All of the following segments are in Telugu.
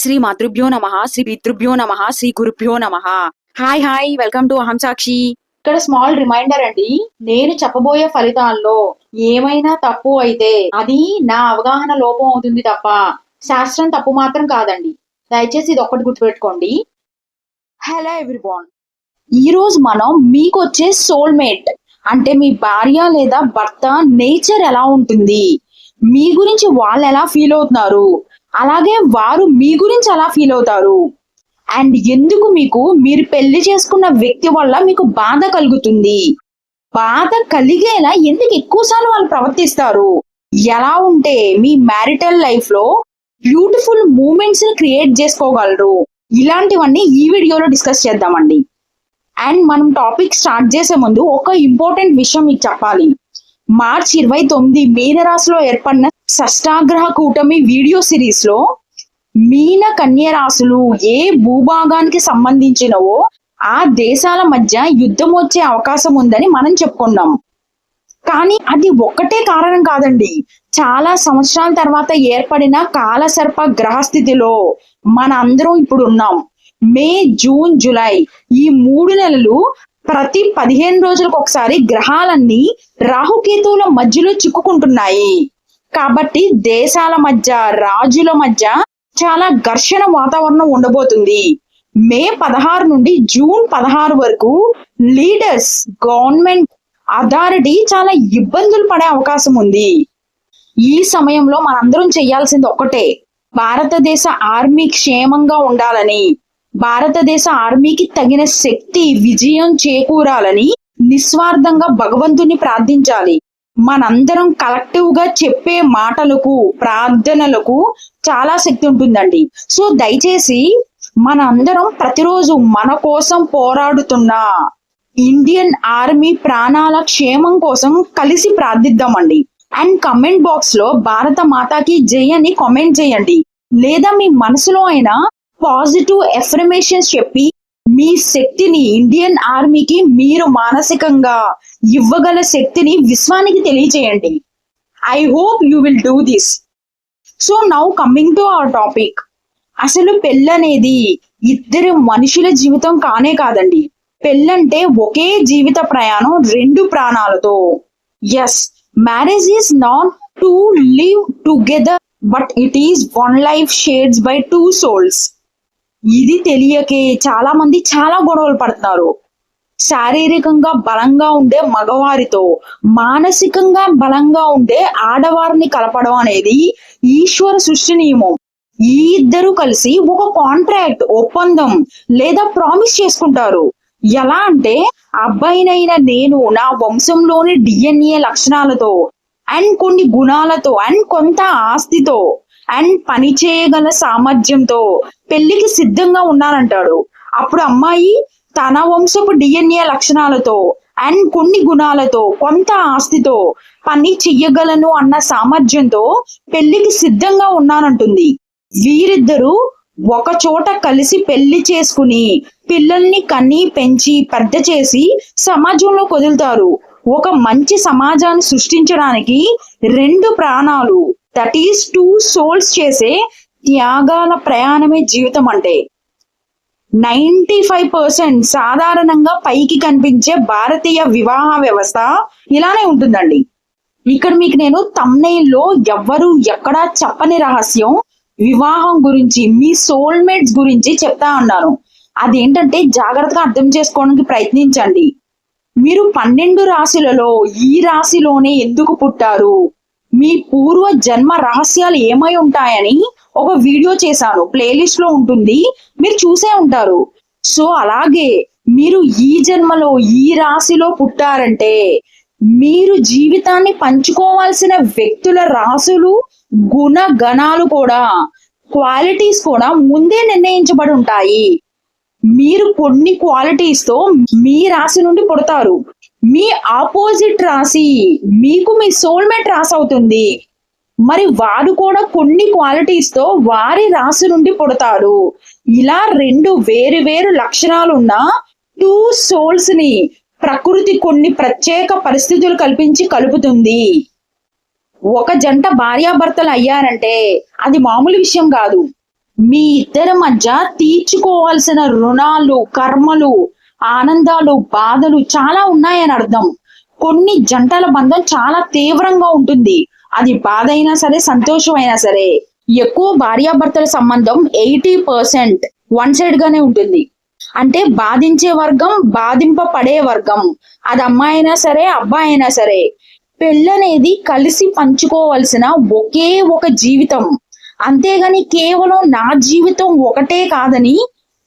శ్రీ మాతృభ్యో నమ శ్రీ పితృభ్యో నమ శ్రీ గురుభ్యో నమ. హాయ్ హాయ్ వెల్కమ్ టు అహం సాక్షి ఇక్కడ స్మాల్ రిమైండర్ అండి నేను చెప్పబోయే ఫలితాల్లో ఏమైనా తప్పు అయితే అది నా అవగాహన లోపం అవుతుంది తప్ప శాస్త్రం తప్పు మాత్రం కాదండి. దయచేసి ఇది ఒక్కటి గుర్తుపెట్టుకోండి. హలో ఎవ్రీవాన్ ఈ రోజు మనం మీకు వచ్చే సోల్మేట్ అంటే మీ భార్య లేదా భర్త నేచర్ ఎలా ఉంటుంది మీ గురించి వాళ్ళు ఎలా ఫీల్ అవుతున్నారు అలాగే వారు మీ గురించి అలా ఫీల్ అవుతారు. అండ్ ఎందుకు మీకు మీరు పెళ్ళి చేసుకున్న వ్యక్తి వల్ల మీకు బాధ కలుగుతుంది? బాధ కలిగేలా ఎందుకు ఎక్కువసార్లు వాళ్ళు ప్రవర్తిస్తారు? ఎలా ఉంటే మీ మ్యారిటల్ లైఫ్లో బ్యూటిఫుల్ మూమెంట్స్ని క్రియేట్ చేసుకోగలరు? ఇలాంటివన్నీ ఈ వీడియోలో డిస్కస్ చేద్దామండి. అండ్ మనం టాపిక్ స్టార్ట్ చేసే ముందు ఒక ఇంపార్టెంట్ విషయం మీకు చెప్పాలి. మార్చి ఇరవై తొమ్మిది మీనరాశిలో ఏర్పడిన షష్టాగ్రహ కూటమి వీడియో సిరీస్లో మీన కన్య రాశులు ఏ భూభాగానికి సంబంధించినవో ఆ దేశాల మధ్య యుద్ధం వచ్చే అవకాశం ఉందని మనం చెప్పుకున్నాం. కానీ అది ఒక్కటే కారణం కాదండి. చాలా సంవత్సరాల తర్వాత ఏర్పడిన కాలసర్ప గ్రహస్థితిలో మన అందరం ఇప్పుడు ఉన్నాం మే జూన్ జూలై ఈ మూడు నెలలు ప్రతి పదిహేను రోజులకు ఒకసారి గ్రహాలన్నీ రాహుకేతువుల మధ్యలో చిక్కుకుంటున్నాయి. కాబట్టి దేశాల మధ్య రాజుల మధ్య చాలా ఘర్షణ వాతావరణం ఉండబోతుంది. మే పదహారు నుండి జూన్ పదహారు వరకు లీడర్స్ గవర్నమెంట్ అథారిటీ చాలా ఇబ్బందులు పడే అవకాశం ఉంది. ఈ సమయంలో మనందరం చేయాల్సింది ఒక్కటే. భారతదేశ ఆర్మీ క్షేమంగా ఉండాలని భారతదేశ ఆర్మీకి తగిన శక్తి విజయం చేకూరాలని నిస్వార్థంగా భగవంతుని ప్రార్థించాలి. మనందరం కలెక్టివ్గా చెప్పే మాటలకు ప్రార్థనలకు చాలా శక్తి ఉంటుందండి. సో దయచేసి మనందరం ప్రతిరోజు మన కోసం పోరాడుతున్న ఇండియన్ ఆర్మీ ప్రాణాల క్షేమం కోసం కలిసి ప్రార్థిద్దామండి. అండ్ కమెంట్ బాక్స్లో భారత మాతాకి జై అని కామెంట్ చేయండి. లేదా మీ మనసులో అయినా పాజిటివ్ ఎఫర్మేషన్స్ చెప్పి మీ శక్తిని ఇండియన్ ఆర్మీకి మీరు మానసికంగా ఇవ్వగల శక్తిని విశ్వానికి తెలియచేయండి. I hope you will do this so now coming to our topic అసలు పెళ్ళనేది ఇద్దరు మనుషుల జీవితం కానే కాదండి. పెళ్ళంటే ఒకే జీవిత ప్రయాణం రెండు ప్రాణాలతో. Yes marriage is not to live together but it is one life shades by two souls ఇది తెలియకే చాలా మంది చాలా గొడవలు పడుతున్నారు. శారీరకంగా బలంగా ఉండే మగవారితో మానసికంగా బలంగా ఉండే ఆడవారిని కలపడం అనేది ఈశ్వర సృష్టి నియమం. ఈ ఇద్దరు కలిసి ఒక కాంట్రాక్ట్ ఒప్పందం లేదా ప్రామిస్ చేసుకుంటారు. ఎలా అంటే అబ్బాయినైన నేను నా వంశంలోని డిఎన్ఏ లక్షణాలతో అండ్ కొన్ని గుణాలతో అండ్ కొంత ఆస్తితో అండ్ పని చేయగల సామర్థ్యంతో పెళ్ళికి సిద్ధంగా ఉన్నానంటాడు. అప్పుడు అమ్మాయి తన వంశపు డిఎన్ఏ లక్షణాలతో అండ్ కొన్ని గుణాలతో కొంత ఆస్తితో పని చెయ్యగలను అన్న సామర్థ్యంతో పెళ్ళికి సిద్ధంగా ఉన్నానంటుంది. వీరిద్దరూ ఒక చోట కలిసి పెళ్ళి చేసుకుని పిల్లల్ని కన్ని పెంచి పెద్ద చేసి సమాజంలో కుదులుతారు ఒక మంచి సమాజాన్ని సృష్టించడానికి రెండు ప్రాణాలు దట్ ఈస్ టూ సోల్స్ చేసే త్యాగాల ప్రయాణమే జీవితం అంటే. నైంటీ ఫైవ్ పర్సెంట్ సాధారణంగా పైకి కనిపించే భారతీయ వివాహ వ్యవస్థ ఇలానే ఉంటుందండి. ఇక్కడ మీకు నేను తమ్నైల్లో ఎవ్వరు ఎక్కడా చెప్పని రహస్యం వివాహం గురించి మీ సోల్మేట్స్ గురించి చెప్తా ఉన్నాను. అదేంటంటే జాగ్రత్తగా అర్థం చేసుకోవడానికి ప్రయత్నించండి. మీరు పన్నెండు రాశులలో ఈ రాశిలోనే ఎందుకు పుట్టారు? మీ పూర్వ జన్మ రహస్యాలు ఏమై ఉంటాయని ఒక వీడియో చేశాను. ప్లేలిస్ట్లో ఉంటుంది. మీరు చూసే ఉంటారు. సో అలాగే మీరు ఈ జన్మలో ఈ రాశిలో పుట్టారంటే మీరు జీవితాన్ని పంచుకోవాల్సిన వ్యక్తుల రాసులు గుణగణాలు కూడా క్వాలిటీస్ కూడా ముందే నిర్ణయించబడి ఉంటాయి. మీరు కొన్ని క్వాలిటీస్తో మీ రాశి నుండి పుడతారు. మీ ఆపోజిట్ రాశి మీకు మీ సోల్మేట్ రాసి అవుతుంది. మరి వారు కూడా కొన్ని క్వాలిటీస్తో వారి రాశి నుండి పుడతారు. ఇలా రెండు వేరు వేరు లక్షణాలున్న టూ సోల్స్ని ప్రకృతి కొన్ని ప్రత్యేక పరిస్థితులు కల్పించి కలుపుతుంది. ఒక జంట భార్యాభర్తలు అయ్యారంటే అది మామూలు విషయం కాదు. మీ ఇద్దరి మధ్య తీర్చుకోవాల్సిన రుణాలు కర్మలు ఆనందాలు బాధలు చాలా ఉన్నాయని అర్థం. కొన్ని జంటల బంధం చాలా తీవ్రంగా ఉంటుంది. అది బాధ అయినా సరే సంతోషం అయినా సరే. ఎక్కువ భార్యాభర్తల సంబంధం ఎయిటీ పర్సెంట్ వన్ సైడ్ గానే ఉంటుంది. అంటే బాధించే వర్గం బాధింపబడే వర్గం. అది అమ్మాయి అయినా సరే అబ్బాయి అయినా సరే. పెళ్ళనేది కలిసి పంచుకోవాల్సిన ఒకే ఒక జీవితం. అంతేగాని కేవలం నా జీవితం ఒకటే కాదని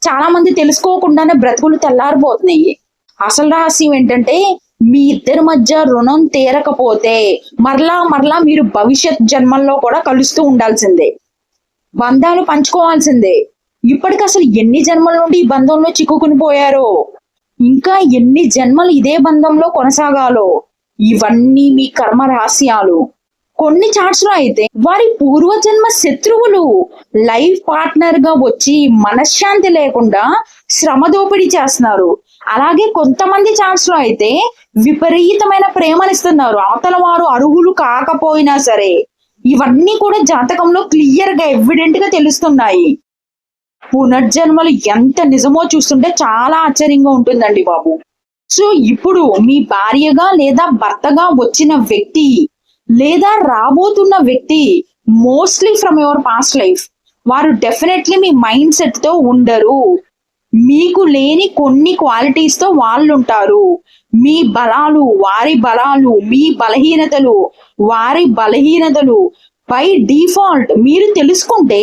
చాలా మంది తెలుసుకోకుండానే బ్రతుకులు తెల్లారిపోతున్నాయి. అసలు రహస్యం ఏంటంటే మీ ఇద్దరి మధ్య రుణం తీరకపోతే మరలా మరలా మీరు భవిష్యత్ జన్మల్లో కూడా కలుస్తూ ఉండాల్సిందే. బంధాలు పంచుకోవాల్సిందే. ఇప్పటికి అసలు ఎన్ని జన్మల నుండి ఈ బంధంలో చిక్కుకుని పోయారో? ఇంకా ఎన్ని జన్మలు ఇదే బంధంలో కొనసాగాలో? ఇవన్నీ మీ కర్మ రహస్యాలు. కొన్ని చాట్స్లో అయితే వారి పూర్వజన్మ శత్రువులు లైఫ్ పార్ట్నర్గా వచ్చి మనశ్శాంతి లేకుండా శ్రమ దోపిడీ చేస్తున్నారు. అలాగే కొంతమంది చాట్స్లో అయితే విపరీతమైన ప్రేమనిస్తున్నారు అవతల వారు అర్హులు కాకపోయినా సరే ఇవన్నీ కూడా జాతకంలో క్లియర్గా ఎవిడెంట్గా తెలుస్తున్నాయి. పునర్జన్మలు ఎంత నిజమో చూస్తుంటే చాలా ఆశ్చర్యంగా ఉంటుందండి బాబు. సో ఇప్పుడు మీ భార్యగా లేదా భర్తగా వచ్చిన వ్యక్తి లేదా రాబోతున్న వ్యక్తి mostly from your past life వారు డెఫినెట్లీ మీ మైండ్ సెట్తో ఉండరు. మీకు లేని కొన్ని క్వాలిటీస్తో వాళ్ళు ఉంటారు మీ బలాలు వారి బలాలు మీ బలహీనతలు వారి బలహీనతలు బై డిఫాల్ట్ మీరు తెలుసుకుంటే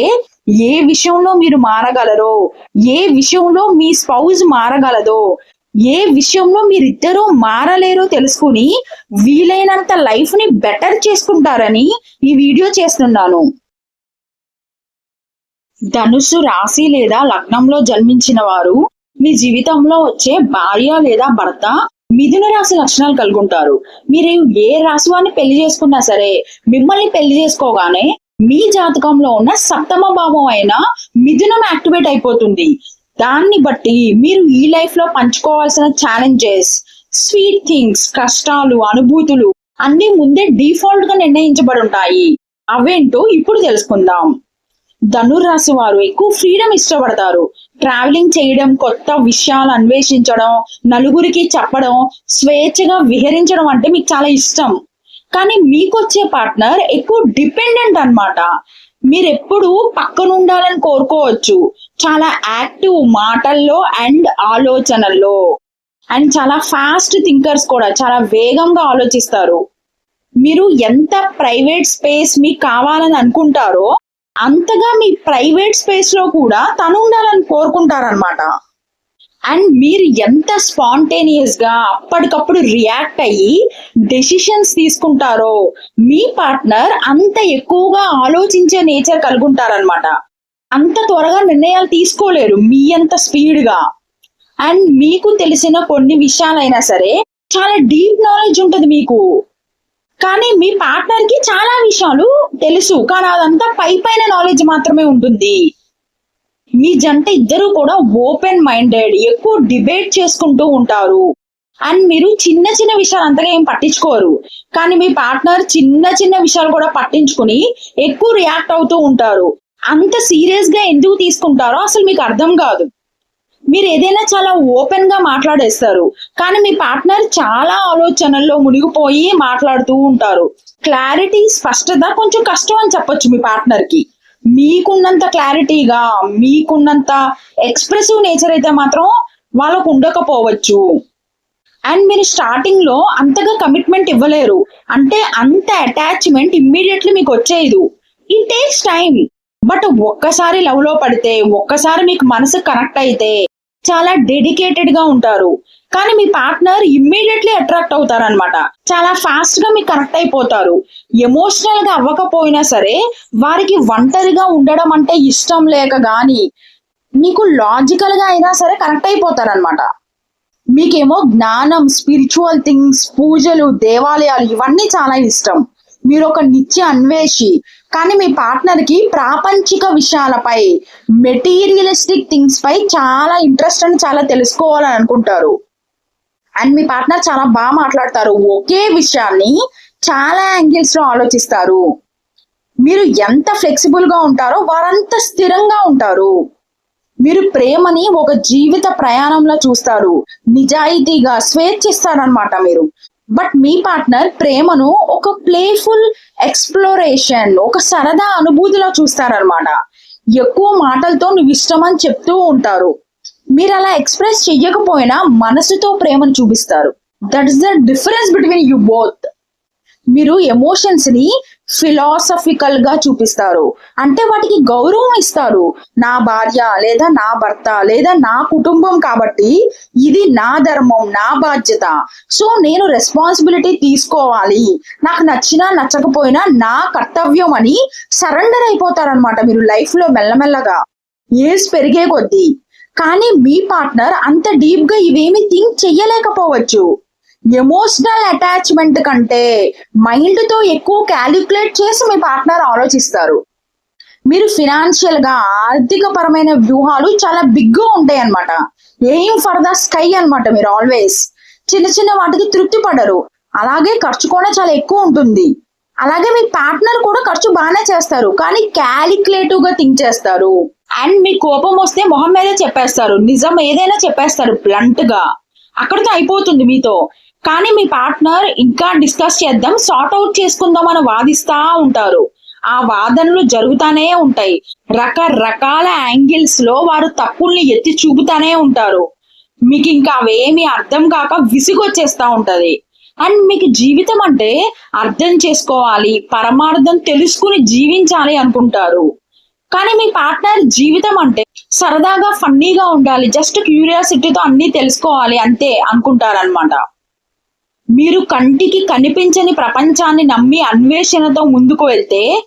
ఏ విషయంలో మీరు మారగలరో ఏ విషయంలో మీ స్పౌజ్ మారగలదో ఏ విషయంలో మీరిద్దరూ మారలేరో తెలుసుకుని వీలైనంత లైఫ్ని బెటర్ చేసుకుంటారని ఈ వీడియో చేస్తున్నాను. ధనుసు రాశి లేదా లగ్నంలో జన్మించిన వారు మీ జీవితంలో వచ్చే భార్య లేదా భర్త మిథున రాశి లక్షణాలు కలుగుంటారు. మీరు ఏ రాశి వారిని పెళ్ళి చేసుకున్నా సరే మిమ్మల్ని పెళ్ళి చేసుకోగానే మీ జాతకంలో ఉన్న సప్తమ భావం అయిన మిథునం యాక్టివేట్ అయిపోతుంది. దాన్ని బట్టి మీరు ఈ లైఫ్లో పంచుకోవాల్సిన ఛాలెంజెస్ స్వీట్ థింగ్స్ కష్టాలు అనుభూతులు అన్ని ముందే డిఫాల్ట్గా నిర్ణయించబడి ఉంటాయి. అవేంటో ఇప్పుడు తెలుసుకుందాం. ధనుర్రాశి వారు ఎక్కువ ఫ్రీడమ్ ఇష్టపడతారు. ట్రావెలింగ్ చేయడం కొత్త విషయాలు అన్వేషించడం నలుగురికి చెప్పడం స్వేచ్ఛగా విహరించడం అంటే మీకు చాలా ఇష్టం. కానీ మీకు వచ్చే పార్ట్నర్ ఎక్కువ డిపెండెంట్ అన్నమాట. మీరు ఎప్పుడు పక్కన ఉండాలని కోరుకోవచ్చు. చాలా యాక్టివ్ మాటల్లో అండ్ ఆలోచనల్లో. అండ్ చాలా ఫాస్ట్ థింకర్స్ కూడా చాలా వేగంగా ఆలోచిస్తారు. మీరు ఎంత ప్రైవేట్ స్పేస్ మీకు కావాలని అనుకుంటారో అంతగా మీ ప్రైవేట్ స్పేస్లో కూడా తను ఉండాలని కోరుకుంటారనమాట అండ్ మీరు ఎంత స్పాంటేనియస్గా అప్పటికప్పుడు రియాక్ట్ అయ్యి డెసిషన్స్ తీసుకుంటారో మీ పార్ట్నర్ అంత ఎక్కువగా ఆలోచించే నేచర్ కలిగి ఉంటారనమాట అంత త్వరగా నిర్ణయాలు తీసుకోలేరు మీ అంత స్పీడ్గా. అండ్ మీకు తెలిసిన కొన్ని విషయాలైనా సరే చాలా డీప్ నాలెడ్జ్ ఉంటుంది మీకు. కానీ మీ పార్ట్నర్కి చాలా విషయాలు తెలుసు. కానీ అదంతా పై పైన నాలెడ్జ్ మాత్రమే ఉంటుంది. మీ జంట ఇద్దరు కూడా ఓపెన్ మైండెడ్ ఎక్కువ డిబేట్ చేసుకుంటూ ఉంటారు. అండ్ మీరు చిన్న చిన్న విషయాలు అంతగా ఏం పట్టించుకోరు. కానీ మీ పార్ట్నర్ చిన్న చిన్న విషయాలు కూడా పట్టించుకుని ఎక్కువ రియాక్ట్ అవుతూ ఉంటారు. అంత సీరియస్గా ఎందుకు తీసుకుంటారో అసలు మీకు అర్థం కాదు. మీరు ఏదైనా చాలా ఓపెన్గా మాట్లాడేస్తారు. కానీ మీ పార్ట్నర్ చాలా ఆలోచనల్లో మునిగిపోయి మాట్లాడుతూ ఉంటారు. క్లారిటీ స్పష్టత కొంచెం కష్టం అని చెప్పొచ్చు మీ పార్ట్నర్కి మీకున్నంత క్లారిటీగా మీకున్నంత ఎక్స్ప్రెసివ్ నేచర్ అయితే మాత్రం వాళ్ళకు ఉండకపోవచ్చు. అండ్ మీరు స్టార్టింగ్లో అంతగా కమిట్మెంట్ ఇవ్వలేరు. అంటే అంత అటాచ్మెంట్ ఇమ్మీడియట్లీ మీకు వచ్చేది ఇట్ టేక్స్ టైం బట్ ఒక్కసారి లవ్లో పడితే ఒక్కసారి మీకు మనసు కనెక్ట్ అయితే చాలా డెడికేటెడ్గా ఉంటారు. కానీ మీ పార్ట్నర్ ఇమ్మీడియట్లీ అట్రాక్ట్ అవుతారు అనమాట చాలా ఫాస్ట్గా మీకు కనెక్ట్ అయిపోతారు. ఎమోషనల్గా అవ్వకపోయినా సరే వారికి ఒంటరిగా ఉండడం అంటే ఇష్టం లేక గాని మీకు లాజికల్గా అయినా సరే కనెక్ట్ అయిపోతారు అనమాట మీకేమో జ్ఞానం స్పిరిచువల్ థింగ్స్ పూజలు దేవాలయాలు ఇవన్నీ చాలా ఇష్టం. మీరు ఒక నిత్య అన్వేషి కానీ మీ పార్ట్నర్కి ప్రాపంచిక విషయాలపై మెటీరియలిస్టిక్ థింగ్స్ పై చాలా ఇంట్రెస్ట్ అని చాలా తెలుసుకోవాలని అనుకుంటారు. అండ్ మీ పార్ట్నర్ చాలా బాగా మాట్లాడతారు. ఒకే విషయాన్ని చాలా యాంగిల్స్లో ఆలోచిస్తారు. మీరు ఎంత ఫ్లెక్సిబుల్గా ఉంటారో వారంత స్థిరంగా ఉంటారు. మీరు ప్రేమని ఒక జీవిత ప్రయాణంలో చూస్తారు. నిజాయితీగా స్వేచ్ఛిస్తారనమాట మీరు. బట్ మీ పార్ట్నర్ ప్రేమను ఒక ప్లేఫుల్ ఎక్స్ప్లోరేషన్ ఒక సరదా అనుభూతిలో చూస్తారనమాట ఎక్కువ మాటలతో నువ్వు ఇష్టం అని చెప్తూ ఉంటారు. మీరు అలా ఎక్స్ప్రెస్ చెయ్యకపోయినా మనసుతో ప్రేమను చూపిస్తారు. That is the difference between you both. మీరు ఎమోషన్స్ని ఫిలాసఫికల్గా చూపిస్తారు. అంటే వాటికి గౌరవం ఇస్తారు. నా భార్య లేదా నా భర్త లేదా నా కుటుంబం కాబట్టి ఇది నా ధర్మం నా బాధ్యత. సో నేను రెస్పాన్సిబిలిటీ తీసుకోవాలి. నాకు నచ్చినా నచ్చకపోయినా నా కర్తవ్యం అని సరెండర్ అయిపోతారనమాట మీరు లైఫ్లో మెల్లమెల్లగా. ఏజ్ పెరిగే కొద్దీ. కానీ మీ పార్ట్నర్ అంత డీప్గా ఇవేమి థింక్ చెయ్యలేకపోవచ్చు. ఎమోషనల్ అటాచ్మెంట్ కంటే మైండ్తో ఎక్కువ క్యాలిక్యులేట్ చేసి మీ పార్ట్నర్ ఆలోచిస్తారు. మీరు ఫినాన్షియల్గా ఆర్థిక పరమైన వ్యూహాలు చాలా బిగ్గా ఉంటాయి అనమాట ఎయిమ్ ఫర్ ద స్కై అన్నమాట మీరు ఆల్వేస్ చిన్న చిన్న వాటికి తృప్తి పడరు. అలాగే ఖర్చు కూడా చాలా ఎక్కువ ఉంటుంది. అలాగే మీ పార్ట్నర్ కూడా ఖర్చు బాగానే చేస్తారు. కానీ క్యాలిక్యులేటివ్గా థింక్ చేస్తారు. అండ్ మీ కోపం వస్తే మొహం మీదే చెప్పేస్తారు. నిజం ఏదైనా చెప్పేస్తారు బ్లంట్గా. అక్కడితో అయిపోతుంది మీతో. కానీ మీ పార్ట్నర్ ఇంకా డిస్కస్ చేద్దాం సార్ట్ అవుట్ చేసుకుందాం అని వాదిస్తా ఉంటారు. ఆ వాదనలు జరుగుతానే ఉంటాయి. రకరకాల యాంగిల్స్లో వారు తప్పుల్ని ఎత్తి చూపుతానే ఉంటారు. మీకు ఇంకా అవేమి అర్థం కాక విసుగొచ్చేస్తా ఉంటది. అండ్ మీకు జీవితం అంటే అర్థం చేసుకోవాలి పరమార్థం తెలుసుకుని జీవించాలి అనుకుంటారు. కానీ మీ పార్ట్నర్ జీవితం అంటే సరదాగా ఫన్నీగా ఉండాలి జస్ట్ క్యూరియాసిటీతో అన్ని తెలుసుకోవాలి అంతే అనుకుంటారనమాట మీరు కంటికి కనిపించని ప్రపంచాన్ని నమ్మి అన్వేషణతో ముందుకు వెళ్తే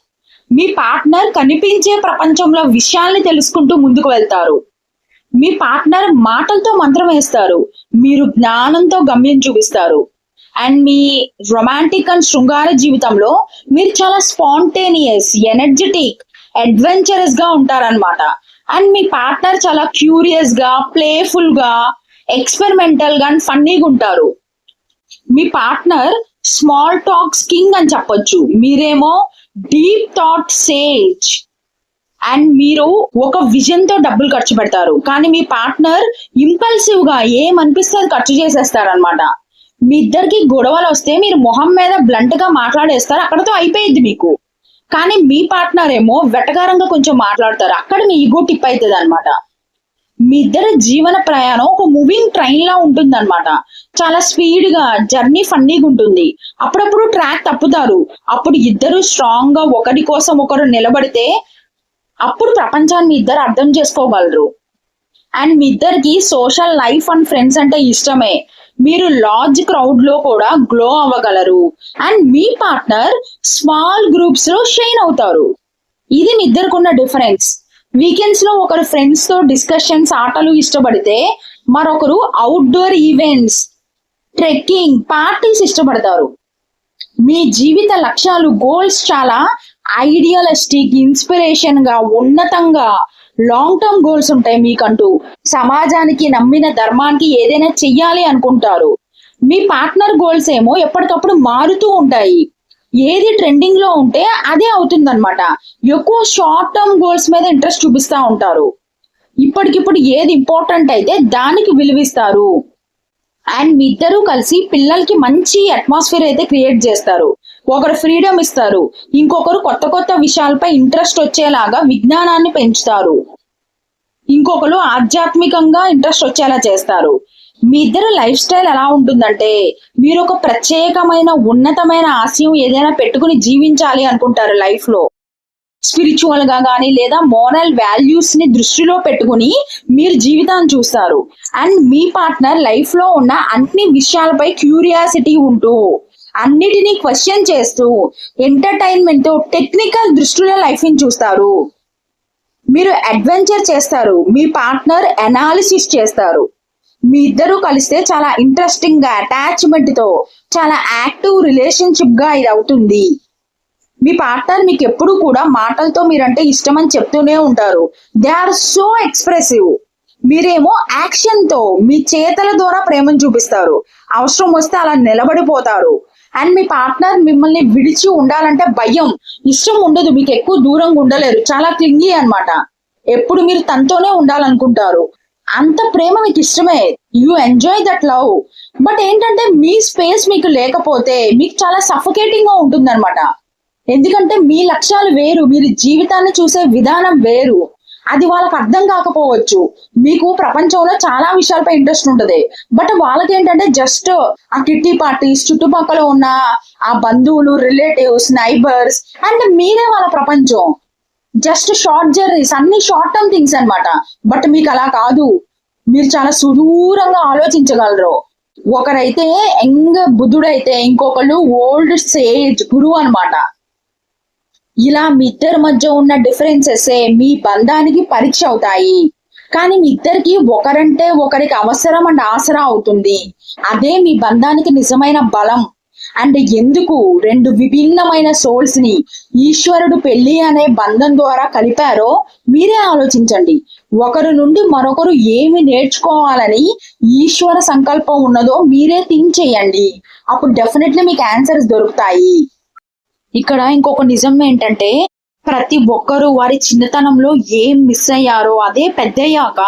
మీ పార్ట్నర్ కనిపించే ప్రపంచంలో విషయాల్ని తెలుసుకుంటూ ముందుకు వెళ్తారు. మీ పార్ట్నర్ మాటలతో మంత్రం వేస్తారు. మీరు జ్ఞానంతో గమ్యం చూపిస్తారు. అండ్ మీ రొమాంటిక్ అండ్ శృంగార జీవితంలో మీరు చాలా స్పాంటేనియస్ ఎనర్జెటిక్ అడ్వెంచరస్గా ఉంటారనమాట అండ్ మీ పార్ట్నర్ చాలా క్యూరియస్గా ప్లేఫుల్గా ఎక్స్పెరిమెంటల్గా అండ్ ఫన్నీగా ఉంటారు. మీ పార్ట్నర్ స్మాల్ టాక్స్ కింగ్ అని చెప్పొచ్చు. మీరేమో డీప్ థాట్ సేజ్ అండ్ మీరు ఒక విజన్తో డబ్బులు ఖర్చు పెడతారు. కానీ మీ పార్ట్నర్ ఇంపల్సివ్గా ఏమనిపిస్తే అది ఖర్చు చేసేస్తారు అనమాట మీ ఇద్దరికి గొడవలు వస్తే మీరు మొహం మీద బ్లంట్గా మాట్లాడేస్తారు. అక్కడతో అయిపోయింది మీకు. కానీ మీ పార్ట్నర్ ఏమో వెటకారంగా కొంచెం మాట్లాడతారు. అక్కడ మీ ఈగో టిప్ అవుతుంది అనమాట మీ ఇద్దరి జీవన ప్రయాణం ఒక మూవింగ్ ట్రైన్ లా ఉంటుంది అనమాట చాలా స్పీడ్గా జర్నీ ఫన్నీగా ఉంటుంది. అప్పుడప్పుడు ట్రాక్ తప్పుతారు. అప్పుడు ఇద్దరు స్ట్రాంగ్గా ఒకరి కోసం ఒకరు నిలబడితే అప్పుడు ప్రపంచాన్ని ఇద్దరు అర్థం చేసుకోగలరు. అండ్ మీ ఇద్దరికి సోషల్ లైఫ్ అండ్ ఫ్రెండ్స్ అంటే ఇష్టమే. మీరు లార్జ్ క్రౌడ్లో కూడా గ్లో అవ్వగలరు. అండ్ మీ పార్ట్నర్ స్మాల్ గ్రూప్స్లో షైన్ అవుతారు. ఇది మీ ఇద్దరికున్న డిఫరెన్స్ వీకెండ్స్లో ఒకరు ఫ్రెండ్స్తో డిస్కషన్స్ ఆటలు ఇష్టపడితే మరొకరు అవుట్డోర్ ఈవెంట్స్ ట్రెక్కింగ్ పార్టీస్ ఇష్టపడతారు. మీ జీవిత లక్ష్యాలు గోల్స్ చాలా ఐడియలిస్టిక్ ఇన్స్పిరేషన్గా ఉన్నతంగా లాంగ్ టర్మ్ గోల్స్ ఉంటాయి మీకంటూ. సమాజానికి నమ్మిన ధర్మానికి ఏదైనా చెయ్యాలి అనుకుంటారు. మీ పార్ట్నర్ గోల్స్ ఏమో ఎప్పటికప్పుడు మారుతూ ఉంటాయి. ఏది ట్రెండింగ్లో ఉంటే అదే అవుతుందన్నమాట. ఎక్కువ షార్ట్ టర్మ్ గోల్స్ మీద ఇంట్రెస్ట్ చూపిస్తా ఉంటారు. ఇప్పటికిప్పుడు ఏది ఇంపార్టెంట్ అయితే దానికి విలువిస్తారు. అండ్ మీ ఇద్దరూ కలిసి పిల్లలకి మంచి అట్మాస్ఫియర్ అయితే క్రియేట్ చేస్తారు. ఒకరు ఫ్రీడమ్ ఇస్తారు. ఇంకొకరు కొత్త కొత్త విషయాలపై ఇంట్రెస్ట్ వచ్చేలాగా విజ్ఞానాన్ని పెంచుతారు. ఇంకొకరు ఆధ్యాత్మికంగా ఇంట్రెస్ట్ వచ్చేలా చేస్తారు. మీ ఇద్దరు లైఫ్ స్టైల్ ఎలా ఉంటుందంటే మీరు ఒక ప్రత్యేకమైన ఉన్నతమైన ఆశయం ఏదైనా పెట్టుకుని జీవించాలి అనుకుంటారు లైఫ్లో. స్పిరిచువల్గా కానీ లేదా మోరల్ వాల్యూస్ని దృష్టిలో పెట్టుకుని మీరు జీవితాన్ని చూస్తారు. అండ్ మీ పార్ట్నర్ లైఫ్లో ఉన్న అన్ని విషయాలపై క్యూరియాసిటీ ఉంటూ అన్నిటినీ క్వశ్చన్ చేస్తూ ఎంటర్టైన్మెంట్తో టెక్నికల్ దృష్టిలో లైఫ్ని చూస్తారు. మీరు అడ్వెంచర్ చేస్తారు. మీ పార్ట్నర్ అనాలిసిస్ చేస్తారు. మీ ఇద్దరు కలిస్తే చాలా ఇంట్రెస్టింగ్గా అటాచ్మెంట్తో చాలా యాక్టివ్ రిలేషన్షిప్గా ఇది అవుతుంది. మీ పార్ట్నర్ మీకు ఎప్పుడు కూడా మాటలతో మీరంటే ఇష్టం అని చెప్తూనే ఉంటారు. దే ఆర్ సో ఎక్స్ప్రెసివ్ మీరేమో యాక్షన్తో మీ చేతల ద్వారా ప్రేమను చూపిస్తారు. అవసరం వస్తే అలా నిలబడిపోతారు. అండ్ మీ పార్ట్నర్ మిమ్మల్ని విడిచి ఉండాలంటే భయం. ఇష్టం ఉండదు మీకు ఎక్కువ దూరంగా ఉండలేరు. చాలా క్లింగి అన్నమాట. ఎప్పుడు మీరు తనతోనే ఉండాలనుకుంటారు. అంత ప్రేమ మీకు ఇష్టమే. You enjoy that love but ఏంటంటే మీ స్పేస్ మీకు లేకపోతే మీకు చాలా సఫకేటింగ్గా ఉంటుందన్నమాట. ఎందుకంటే మీ లక్ష్యాలు వేరు మీరు జీవితాన్ని చూసే విధానం వేరు. అది వాళ్ళకి అర్థం కాకపోవచ్చు. మీకు ప్రపంచంలో చాలా విషయాలపై ఇంట్రెస్ట్ ఉంటది. బట్ వాళ్ళకి ఏంటంటే జస్ట్ ఆ కిట్టి పార్టీస్ చుట్టుపక్కల ఉన్న ఆ బంధువులు రిలేటివ్స్ నైబర్స్ అండ్ మీరే వాళ్ళ ప్రపంచం. జస్ట్ షార్ట్ జర్నీస్ అన్ని షార్ట్ టర్మ్ థింగ్స్ అన్నమాట. బట్ మీకు అలా కాదు. మీరు చాలా సుదూరంగా ఆలోచించగలరు. ఒకరైతే యంగ్ బుద్ధుడైతే ఇంకొకళ్ళు ఓల్డ్ సేజ్ గురువు అన్నమాట. ఇలా మీ ఇద్దరి మధ్య ఉన్న డిఫరెన్సెస్ మీ బంధానికి పరీక్ష అవుతాయి. కానీ మీ ఇద్దరికి ఒకరంటే ఒకరికి అవసరం అండ్ ఆసరా అవుతుంది. అదే మీ బంధానికి నిజమైన బలం. అండ్ ఎందుకు రెండు విభిన్నమైన సోల్స్ని ఈశ్వరుడు పెళ్ళి అనే బంధం ద్వారా కలిపారో మీరే ఆలోచించండి. ఒకరి నుండి మరొకరు ఏమి నేర్చుకోవాలని ఈశ్వర సంకల్పం ఉన్నదో మీరే థింక్ చేయండి. అప్పుడు డెఫినెట్లీ మీకు ఆన్సర్స్ దొరుకుతాయి. ఇక్కడ ఇంకొక నిజం ఏంటంటే ప్రతి ఒక్కరూ వారి చిన్నతనంలో ఏం మిస్ అయ్యారో అదే పెద్దయ్యాక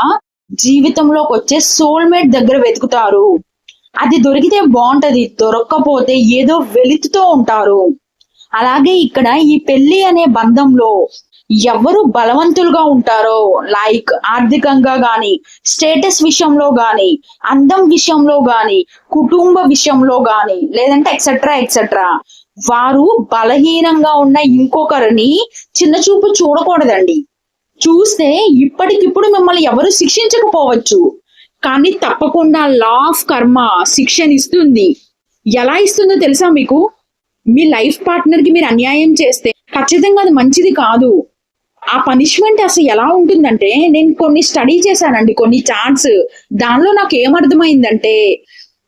జీవితంలోకి వచ్చే సోల్మేట్ దగ్గర వెతుకుతారు. అది దొరికితే బాగుంటది దొరక్కపోతే ఏదో వెలుతుతో ఉంటారు. అలాగే ఇక్కడ ఈ పెళ్ళి అనే బంధంలో ఎవరు బలవంతులుగా ఉంటారో లైక్ ఆర్థికంగా గాని స్టేటస్ విషయంలో గాని అందం విషయంలో గాని కుటుంబ విషయంలో గాని లేదంటే ఎక్సెట్రా ఎక్సెట్రా వారు బలహీనంగా ఉన్న ఇంకొకరిని చిన్న చూపు చూడకూడదండి. చూస్తే ఇప్పటికిప్పుడు మిమ్మల్ని ఎవరు శిక్షించకపోవచ్చు. కానీ తప్పకుండా లా ఆఫ్ కర్మ శిక్షణ ఇస్తుంది ఎలా ఇస్తుందో తెలుసా మీకు? మీ లైఫ్ పార్ట్నర్కి మీరు అన్యాయం చేస్తే ఖచ్చితంగా అది మంచిది కాదు. ఆ పనిష్మెంట్ అసలు ఎలా ఉంటుందంటే నేను కొన్ని స్టడీ చేశానండి కొన్ని చార్ట్స్ దానిలో నాకు ఏమర్థమైందంటే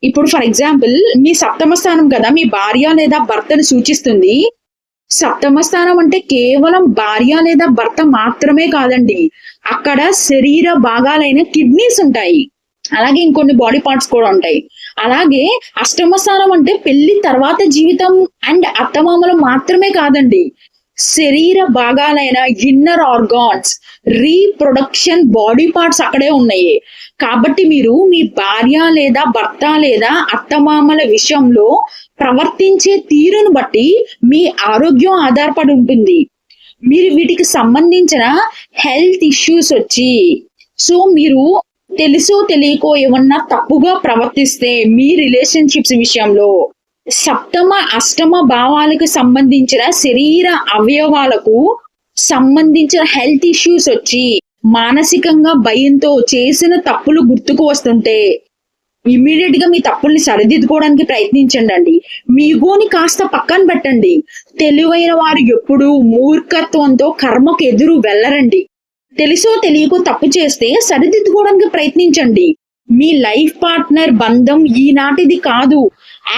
ఇప్పుడు ఫర్ ఎగ్జాంపుల్ మీ సప్తమ స్థానం కదా మీ భార్య లేదా భర్తను సూచిస్తుంది. సప్తమ స్థానం అంటే కేవలం భార్య లేదా భర్త మాత్రమే కాదండి. అక్కడ శరీర భాగాలైన కిడ్నీస్ ఉంటాయి. అలాగే ఇంకొన్ని బాడీ పార్ట్స్ కూడా ఉంటాయి. అలాగే అష్టమ స్థానం అంటే పెళ్ళి తర్వాత జీవితం అండ్ అత్తమామలు మాత్రమే కాదండి. శరీర భాగాలైన inner organs reproduction body parts అక్కడే ఉన్నాయి. కాబట్టి మీరు మీ భార్య లేదా భర్త లేదా అత్తమామల విషయంలో ప్రవర్తించే తీరును బట్టి మీ ఆరోగ్యం ఆధారపడి ఉంటుంది. మీరు వీటికి సంబంధించిన హెల్త్ ఇష్యూస్ వచ్చి సో మీరు తెలుసో తెలియకో ఏమన్నా తప్పుగా ప్రవర్తిస్తే మీ రిలేషన్షిప్స్ విషయంలో సప్తమ అష్టమ భావాలకు సంబంధించిన శరీర అవయవాలకు సంబంధించిన హెల్త్ ఇష్యూస్ వచ్చి మానసికంగా భయంతో చేసిన తప్పులు గుర్తుకు వస్తుంటే ఇమీడియట్గా మీ తప్పుల్ని సరిదిద్దుకోవడానికి ప్రయత్నించండి అండి మీ గోని కాస్త పక్కన పెట్టండి. తెలివైన వారు ఎప్పుడు మూర్ఖత్వంతో కర్మకు ఎదురు వెళ్ళరండి. తెలుసో తెలియకో తప్పు చేస్తే సరిదిద్దుకోవడానికి ప్రయత్నించండి. మీ లైఫ్ పార్ట్నర్ బంధం ఈనాటిది కాదు.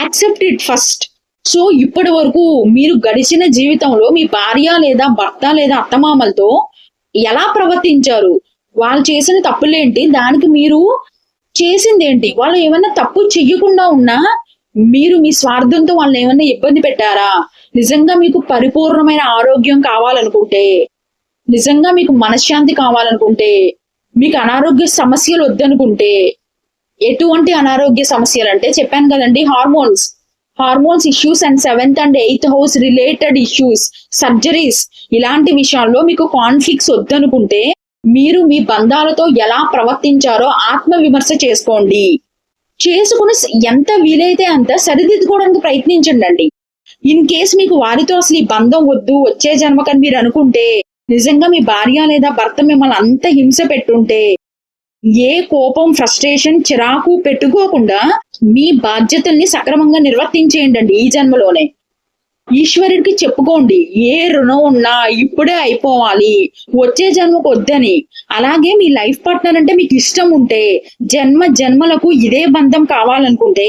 Accept it first. సో ఇప్పటి వరకు మీరు గడిచిన జీవితంలో మీ భార్య లేదా భర్త లేదా అత్తమామలతో ఎలా ప్రవర్తించారు? వాళ్ళు చేసిన తప్పులేంటి? దానికి మీరు చేసిందేంటి? వాళ్ళు ఏమైనా తప్పు చెయ్యకుండా ఉన్నా మీరు మీ స్వార్థంతో వాళ్ళని ఏమైనా ఇబ్బంది పెట్టారా? నిజంగా మీకు పరిపూర్ణమైన ఆరోగ్యం కావాలనుకుంటే నిజంగా మీకు మనశ్శాంతి కావాలనుకుంటే మీకు అనారోగ్య సమస్యలు వద్దనుకుంటే ఎటువంటి అనారోగ్య సమస్యలు అంటే చెప్పాను కదండి hormones. Hormones issues and seventh and eighth house related issues surgeries ఇలాంటి విషయాల్లో మీకు కాన్ఫ్లిక్ట్స్ వద్దనుకుంటే మీరు మీ బంధాలతో ఎలా ప్రవర్తించారో ఆత్మ విమర్శ చేసుకోండి. చేసుకుని ఎంత వీలైతే అంత సరిదిద్దుకోవడానికి ప్రయత్నించండి అండి ఇన్ కేస్ మీకు వారితో అసలు ఈ బంధం వద్దు వచ్చే జన్మకని మీరు అనుకుంటే నిజంగా మీ భార్య లేదా భర్త మిమ్మల్ని అంత హింస పెట్టుంటే ఏ కోపం ఫ్రస్ట్రేషన్ చిరాకు పెట్టుకోకుండా మీ బాధ్యతల్ని సక్రమంగా నిర్వర్తించేయండి ఈ జన్మలోనే. ఈశ్వరుడికి చెప్పుకోండి ఏ రుణం ఉన్నా ఇప్పుడే అయిపోవాలి వచ్చే జన్మకు వద్దని. అలాగే మీ లైఫ్ పార్ట్నర్ అంటే మీకు ఇష్టం ఉంటే జన్మ జన్మలకు ఇదే బంధం కావాలనుకుంటే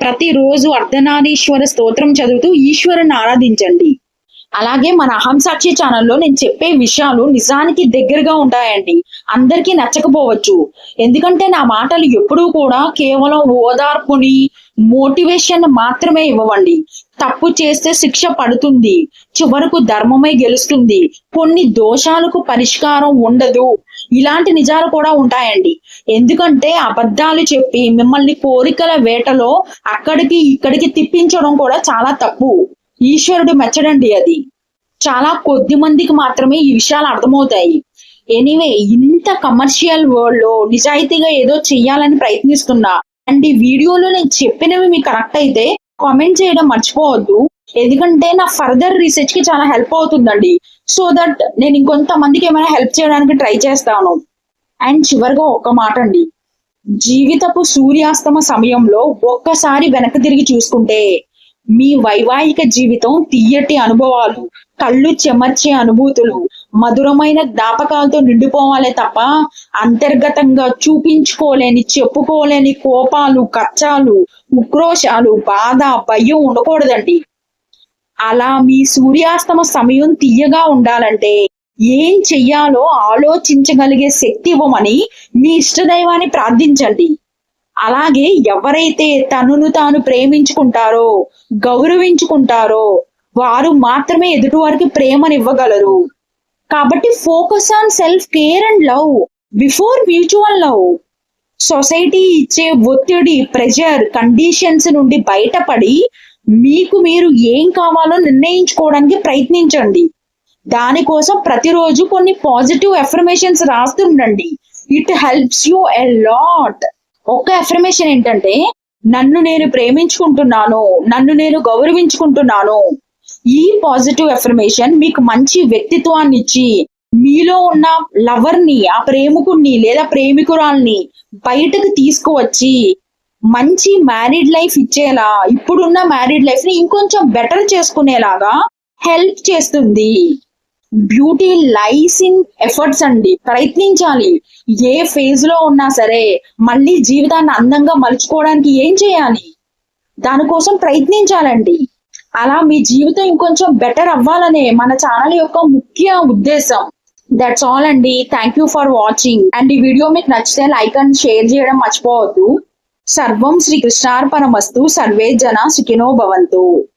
ప్రతిరోజు అర్ధనారీశ్వర స్తోత్రం చదువుతూ ఈశ్వరుని ఆరాధించండి. అలాగే మన అహం సాక్షి ఛానల్లో నేను చెప్పే విషయాలు నిజానికి దగ్గరగా ఉంటాయండి. అందరికీ నచ్చకపోవచ్చు. ఎందుకంటే నా మాటలు ఎప్పుడూ కూడా కేవలం ఓదార్పుని మోటివేషన్ మాత్రమే ఇవ్వవండి. తప్పు చేస్తే శిక్ష పడుతుంది. చివరకు ధర్మమే గెలుస్తుంది. కొన్ని దోషాలకు పరిష్కారం ఉండదు. ఇలాంటి నిజాలు కూడా ఉంటాయండి. ఎందుకంటే అబద్ధాలు చెప్పి మిమ్మల్ని కోరికల వేటలో అక్కడికి ఇక్కడికి తిప్పించడం కూడా చాలా తప్పు. ఈశ్వరుడు మెచ్చడండి అది. చాలా కొద్ది మందికి మాత్రమే ఈ విషయాలు అర్థమవుతాయి. ఎనీవే ఇంత కమర్షియల్ వరల్డ్లో నిజాయితీగా ఏదో చెయ్యాలని ప్రయత్నిస్తున్నా. అండ్ ఈ వీడియోలో నేను చెప్పినవి మీకు కరెక్ట్ అయితే కామెంట్ చేయడం మర్చిపోవద్దు. ఎందుకంటే నా ఫర్దర్ రీసెర్చ్కి చాలా హెల్ప్ అవుతుందండి. సో దట్ నేను ఇంకొంతమందికి ఏమైనా హెల్ప్ చేయడానికి ట్రై చేస్తాను. అండ్ చివరిగా ఒక్క మాట అండి. జీవితపు సూర్యాస్తమ సమయంలో ఒక్కసారి వెనక్కి తిరిగి చూసుకుంటే మీ వైవాహిక జీవితం తీయటి అనుభవాలు కళ్ళు చెమర్చే అనుభూతులు మధురమైన జ్ఞాపకాలతో నిండిపోవాలే తప్ప అంతర్గతంగా చూపించుకోలేని చెప్పుకోలేని కోపాలు కచ్చాలు ఉక్రోషాలు బాధ భయం ఉండకూడదండి. అలా మీ సూర్యాస్తమ సమయం తీయగా ఉండాలంటే ఏం చెయ్యాలో ఆలోచించగలిగే శక్తి ఇవ్వమని మీ ఇష్టదైవాన్ని ప్రార్థించండి. అలాగే ఎవరైతే తనను తాను ప్రేమించుకుంటారో గౌరవించుకుంటారో వారు మాత్రమే ఎదుటి వారికి ప్రేమనివ్వగలరు. కాబట్టి focus on self care and love before mutual love. Society ఇచ్చే ఒత్తిడి ప్రెషర్ కండిషన్స్ నుండి బయటపడి మీకు మీరు ఏం కావాలో నిర్ణయించుకోవడానికి ప్రయత్నించండి. దానికోసం ప్రతిరోజు కొన్ని positive affirmations రాస్తుండండి. It helps you a lot ఒక్క ఎఫర్మేషన్ ఏంటంటే నన్ను నేను ప్రేమించుకుంటున్నాను నన్ను నేను గౌరవించుకుంటున్నాను. ఈ పాజిటివ్ ఎఫర్మేషన్ మీకు మంచి వ్యక్తిత్వాన్ని ఇచ్చి మీలో ఉన్న లవర్ని ఆ ప్రేమికుణ్ణి లేదా ప్రేమికురాల్ని బయటకు తీసుకువచ్చి మంచి మ్యారీడ్ లైఫ్ ఇచ్చేలా ఇప్పుడున్న మ్యారీడ్ లైఫ్ని ఇంకొంచెం బెటర్ చేసుకునేలాగా హెల్ప్ చేస్తుంది. బ్యూటీ లైస్ ఇన్ ఎఫర్ట్స్ అండి. ప్రయత్నించాలి. ఏ ఫేజ్లో ఉన్నా సరే మళ్ళీ జీవితాన్ని అందంగా మలుచుకోవడానికి ఏం చేయాలి? దానికోసం ప్రయత్నించాలండి. అలా మీ జీవితం ఇంకొంచెం బెటర్ అవ్వాలనే మన ఛానల్ యొక్క ముఖ్య ఉద్దేశం. దట్స్ ఆల్ అండి. Thank you for watching and ఈ వీడియో మీకు నచ్చితే లైక్ అండ్ షేర్ చేయడం మర్చిపోవద్దు. సర్వం శ్రీ కృష్ణార్పణమస్తు. సర్వే జన సుఖినో భవంతు.